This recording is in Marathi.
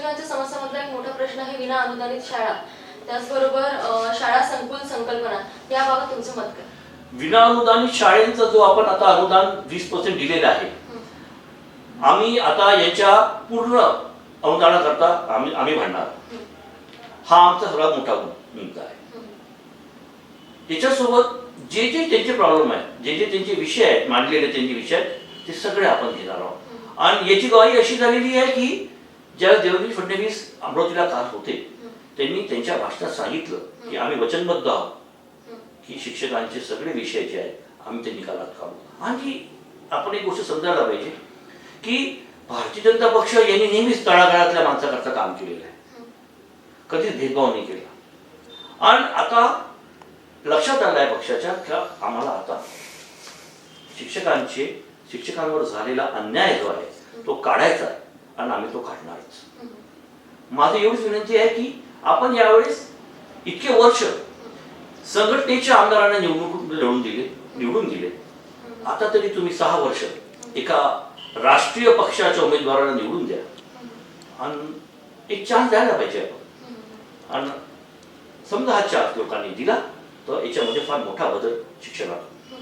शिक्षकांच्या समस्यामधला एक मोठा प्रश्न आहे विना अनुदानित शाळा. त्याचबरोबर शाळा संकुल संकल्पना. याबाबत तुमचं मत काय? विना अनुदानित शाळेंचा जो आपण आता अनुदान वीस पर्सेंट दिलेलं आहे. आम्ही आता याच्या पूर्ण अनुदानाकरता आम्ही आम्ही भांडणार हा आमचा सर्वात मोठा मुद्दा आहे. त्याच्यासोबत जे जे त्यांचे प्रॉब्लेम आहेत जे जे त्यांचे विषय आहेत मांडलेले त्यांचे विषय आहेत ते सगळे आपण घेणार आहोत. आणि याची ग्वाही अशी झालेली आहे की ज्या देवेंद्र फडणवीस अमरावतीला काल होते त्यांनी त्यांच्या भाषणात सांगितलं की आम्ही वचनबद्ध आहोत. की शिक्षकांचे सगळे विषय जे आहेत आम्ही ते निकालात काढू. आणि आपण एक गोष्ट समजायला पाहिजे की भारतीय जनता पक्ष यांनी नेहमीच तळागाळातल्या माणसाकरता काम केलेलं आहे. कधीच भेदभाव नाही केला. आणि आता लक्षात आलं आहे पक्षाच्या का आम्हाला आता शिक्षकांचे शिक्षकांवर झालेला अन्याय जो आहे तो काढायचा आहे. आणि आम्ही तो काढणारच. माझं एवढीच विनंती आहे की आपण यावेळेस इतके वर्ष संघटनेच्या आमदारांना निवडणूक लढून दिले निवडून दिले. आता तरी तुम्ही सहा वर्ष एका राष्ट्रीय पक्षाच्या उमेदवाराला निवडून द्या. आणि एक चान्स द्यायला पाहिजे आपण. आणि समजा हा चान्स लोकांनी दिला तर याच्यामध्ये फार मोठा बदल शिक्षणात.